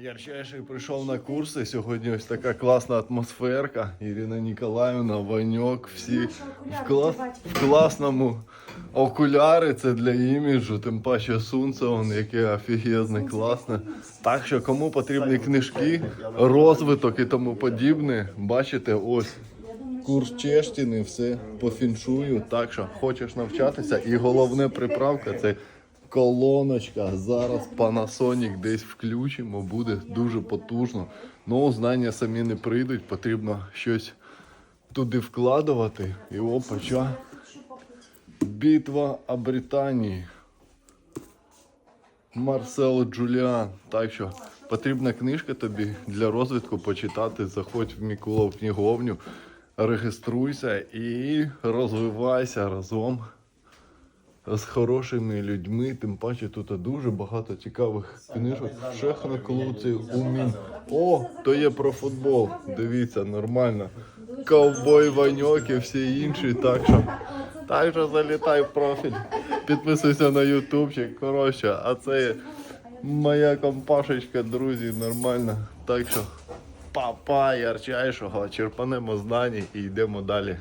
Ярчайший прийшов на курси. Сьогодні ось така класна атмосферка. Ірина Ніколаївна, Ваньок, всі в, клас, в класному окуляри. Це для іміджу, тим паче сонце, он яке офігезне, класне. Так що кому потрібні книжки, розвиток і тому подібне, бачите, ось. Курс чештіни, все по фіншую. Так що хочеш навчатися, і головне приправка це колоночка. Зараз Panasonic десь включимо, буде дуже потужно. Ну, знання самі не прийдуть, потрібно щось туди вкладувати. І опача. Битва о Британії. Марсел Джуліан. Так що потрібна книжка тобі для розвитку почитати. Заходь в Мікулов книговню, реєструйся і розвивайся разом з хорошими людьми. Тим паче тут дуже багато цікавих книжок. Шех на клуці, умінь. О, то є про футбол. Дивіться, нормально. Ковбой Ваньок і всі інші. Так що, так що залітай в профіль. Підписуйся на ютубчик. Коротше, а це моя компашечка, друзі, нормально. Так що, папа ярчайшого, черпанемо знань і йдемо далі.